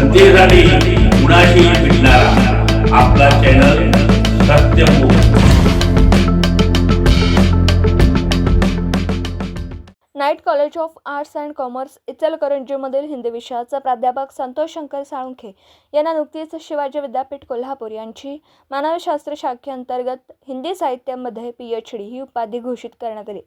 जनतेसाठी कुणाशी भेटणारा. आपला channel Satyamukh night college of arts and commerce इचलकरंजीमधील Hindi विषयाचा प्राध्यापक संतोष शंकर साळुंखे यांना नुकतीच शिवाजी विद्यापीठ कोल्हापूर यांची मानवशास्त्र शाखेअंतर्गत हिंदी साहित्यामध्ये पी एच डी ही उपाधी घोषित करण्यात आली.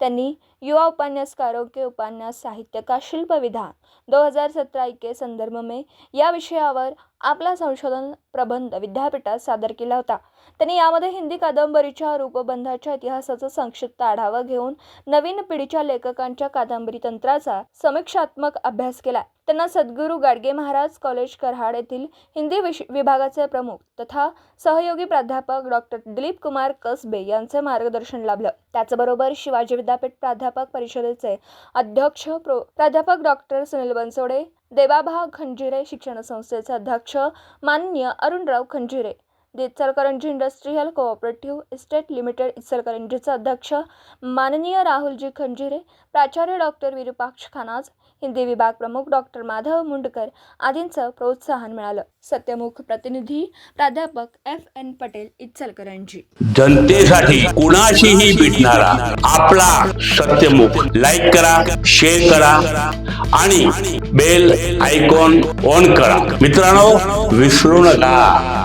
त्यांनी युवा उपन्यासकारों के उपन्यास साहित्य का शिल्प विधान दो हजार सतरा के संदर्भ में या विषयावर आपला संशोधन प्रबंध विद्यापीठात सादर केला होता. त्यांनी यामध्ये हिंदी कादंबरीच्या रूपबंधाच्या इतिहासाचा संक्षिप्त आढावा घेऊन नवीन पिढीच्या लेखकांच्या कादंबरी तंत्राचा समीक्षात्मक अभ्यास केला. त्यांना सद्गुरू गाडगे महाराज कॉलेज कराड येथील हिंदी विश विभागाचे प्रमुख तथा सहयोगी प्राध्यापक डॉक्टर दिलीप कुमार कसबे यांचे मार्गदर्शन लाभलं. त्याचबरोबर शिवाजी विद्यापीठ प्राध्यापक परिषदेचे अध्यक्ष प्रो प्राध्यापक डॉक्टर सुनील बनसोडे देवाभा खंजिरे शिक्षण संस्थेचे अध्यक्ष मान्य Arunrao Khanjire the Ichalkaranji industrial cooperative estate limited इचलकरंजीचे अध्यक्ष माननीय राहुलजी खंजिरे प्राचार्य डॉक्टर विरुपाक्ष खानाज हिंदी विभाग प्रमुख डॉक्टर माधव मुंडकर आदींचं प्रोत्साहन मिळालं. सत्यमुख प्रतिनिधी प्राध्यापक एफ एन पटेल इचलकरंजी जनतेसाठी कुणाशीही भेटणारा आपला सत्यमुख लाईक करा शेअर करा आणि बेल आयकॉन ऑन करा. मित्रांनो विसरू नका.